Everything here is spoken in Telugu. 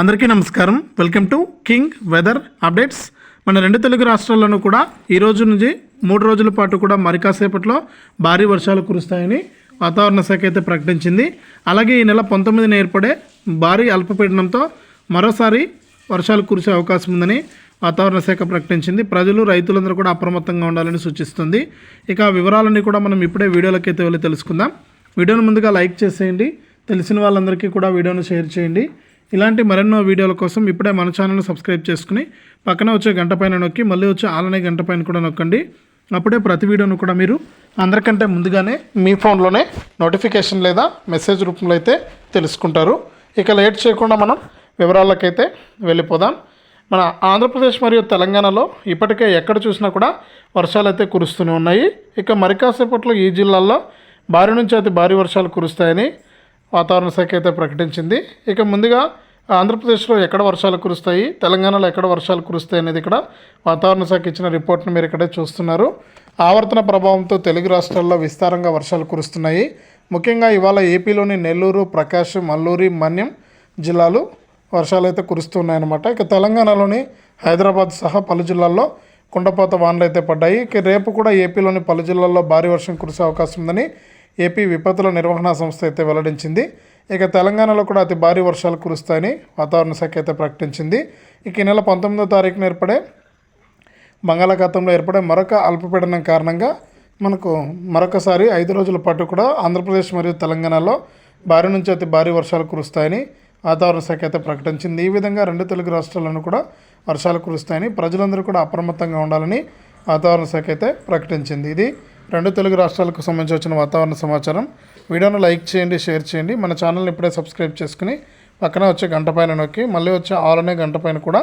అందరికీ నమస్కారం. Welcome to king weather updates మన రెండు తెలుగు రాష్ట్రాల్లోనూ కూడా ఈ రోజు నుంచి మూడు రోజుల పాటు కూడా మరి కాసేపట్లో భారీ వర్షాలు కురుస్తాయని వాతావరణ శాఖ అయితే ప్రకటించింది. అలాగే ఈ నెల పంతొమ్మిదిన ఏర్పడే భారీ అల్పపీడనంతో మరోసారి వర్షాలు కురిసే అవకాశం ఉందని వాతావరణ శాఖ ప్రకటించింది. ప్రజలు రైతులందరూ కూడా అప్రమత్తంగా ఉండాలని సూచిస్తుంది. ఇక వివరాలన్నీ కూడా మనం ఇప్పుడే వీడియోలోకి అయితే వెళ్ళి తెలుసుకుందాం. వీడియోను ముందుగా లైక్ చేసేయండి. తెలిసిన వాళ్ళందరికీ కూడా వీడియోను షేర్ చేయండి. ఇలాంటి మరెన్నో వీడియోల కోసం ఇప్పుడే మన ఛానల్ని సబ్స్క్రైబ్ చేసుకుని పక్కన వచ్చే గంట పైన నొక్కి మళ్ళీ వచ్చే ఆలనే గంట పైన కూడా నొక్కండి. అప్పుడే ప్రతి వీడియోను కూడా మీరు అందరికంటే ముందుగానే మీ ఫోన్లోనే నోటిఫికేషన్ లేదా మెసేజ్ రూపంలో అయితే తెలుసుకుంటారు. ఇక లేట్ చేయకుండా మనం వివరాలకైతే వెళ్ళిపోదాం. మన ఆంధ్రప్రదేశ్ మరియు తెలంగాణలో ఇప్పటికే ఎక్కడ చూసినా కూడా వర్షాలు అయితే కురుస్తూనే ఉన్నాయి. ఇక మరి కాసేపట్లో ఈ జిల్లాల్లో భారీ నుంచి అతి భారీ వర్షాలు కురుస్తాయని వాతావరణ శాఖ అయితే ప్రకటించింది. ఇక ముందుగా ఆంధ్రప్రదేశ్లో ఎక్కడ వర్షాలు కురుస్తాయి? తెలంగాణలో ఎక్కడ వర్షాలు కురుస్తాయి అనేది ఇక్కడ వాతావరణ శాఖ ఇచ్చిన రిపోర్ట్ను మీరు ఇక్కడే చూస్తున్నారు. ఆవర్తన ప్రభావంతో తెలుగు రాష్ట్రాల్లో విస్తారంగా వర్షాలు కురుస్తున్నాయి. ముఖ్యంగా ఇవాళ ఏపీలోని నెల్లూరు ప్రకాశం అల్లూరి మన్యం జిల్లాలు వర్షాలు అయితే కురుస్తున్నాయన్నమాట. ఇక తెలంగాణలోని హైదరాబాద్ సహా పలు జిల్లాల్లో కుండపోత వానలు అయితే పడ్డాయి. ఇక రేపు కూడా ఏపీలోని పలు జిల్లాల్లో భారీ వర్షం కురిసే అవకాశం ఉందని ఏపీ విపత్తుల నిర్వహణ సంస్థ అయితే వెల్లడించింది. ఇక తెలంగాణలో కూడా అతి భారీ వర్షాలు కురుస్తాయని వాతావరణ శాఖ అయితే ప్రకటించింది. ఇక ఈ నెల పంతొమ్మిదో తారీఖున ఏర్పడే బంగాళాఖాతంలో ఏర్పడే మరొక అల్పపీడనం కారణంగా మనకు మరొకసారి ఐదు రోజుల పాటు కూడా ఆంధ్రప్రదేశ్ మరియు తెలంగాణలో భారీ నుంచి అతి భారీ వర్షాలు కురుస్తాయని వాతావరణ శాఖ అయితే ప్రకటించింది. ఈ విధంగా రెండు తెలుగు రాష్ట్రాలను కూడా వర్షాలు కురుస్తాయని ప్రజలందరూ కూడా అప్రమత్తంగా ఉండాలని వాతావరణ శాఖ అయితే ప్రకటించింది. ఇది రెండు తెలుగు రాష్ట్రాలకు సంబంధించి వచ్చిన వాతావరణ సమాచారం. వీడియోను లైక్ చేయండి షేర్ చేయండి. మన ఛానల్ని ఇప్పుడే సబ్స్క్రైబ్ చేసుకుని పక్కన వచ్చే గంట పైన నొక్కి మళ్ళీ వచ్చే ఆల్ అనే గంట పైన కూడా